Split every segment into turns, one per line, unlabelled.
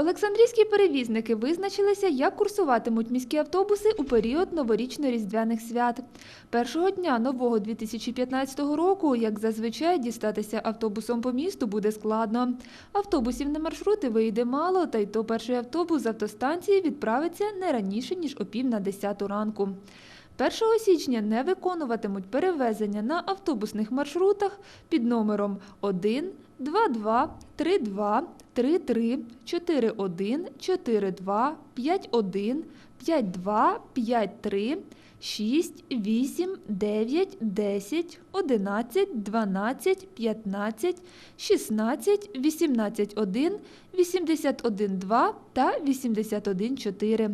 Олександрійські перевізники визначилися, як курсуватимуть міські автобуси у період новорічно-різдвяних свят. Першого дня нового 2015 року, як зазвичай, дістатися автобусом по місту буде складно. Автобусів на маршрути вийде мало, та й то перший автобус з автостанції відправиться не раніше, ніж о пів на 10 ранку. 1 січня не виконуватимуть перевезення на автобусних маршрутах під номером 1, 22, 32, 33, 41, 42, 51, 52, 53, 6, 8, 9, 10, 11, 12, 15, 16, 18, 1, 81, 2 та 81, 4.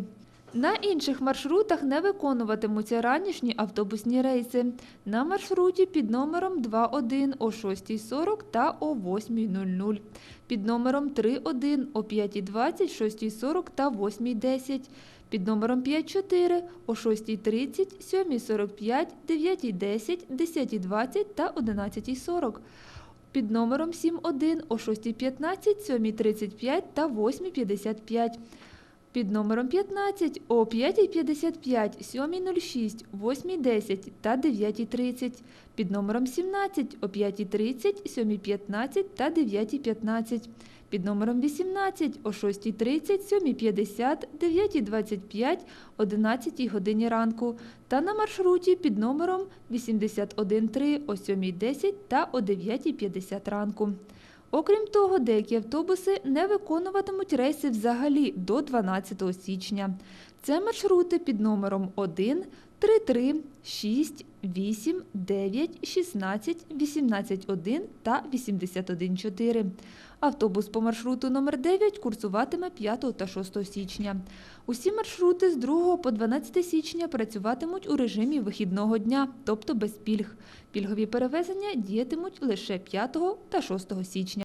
На інших маршрутах не виконуватимуться ранішні автобусні рейси. На маршруті під номером 2.1 о 6.40 та о 8.00, під номером 3.1 о 5.20, 6.40 та 8.10, під номером 5.4 о 6.30, 7.45, 9.10, 10.20 та 11.40 під номером 7.1 о 6.15, 7.35 та 8.55, під номером 15 о 5.55, 7.06, 8.10 та 9.30, під номером 17 о 5.30, 7.15 та 9.15, під номером 18 о 6.30, 7.50, 9.25, 11 годині ранку. Та на маршруті під номером 81.3 о 7.10 та о 9.50 ранку. Окрім того, деякі автобуси не виконуватимуть рейси взагалі до 12 січня. Це маршрути під номером 1, 3, 3, 6, 8, 9, 16, 18, 1 та 81, 4. Автобус по маршруту номер 9 курсуватиме 5 та 6 січня. Усі маршрути з 2 по 12 січня працюватимуть у режимі вихідного дня, тобто без пільг. Пільгові перевезення діятимуть лише 5 та 6 січня.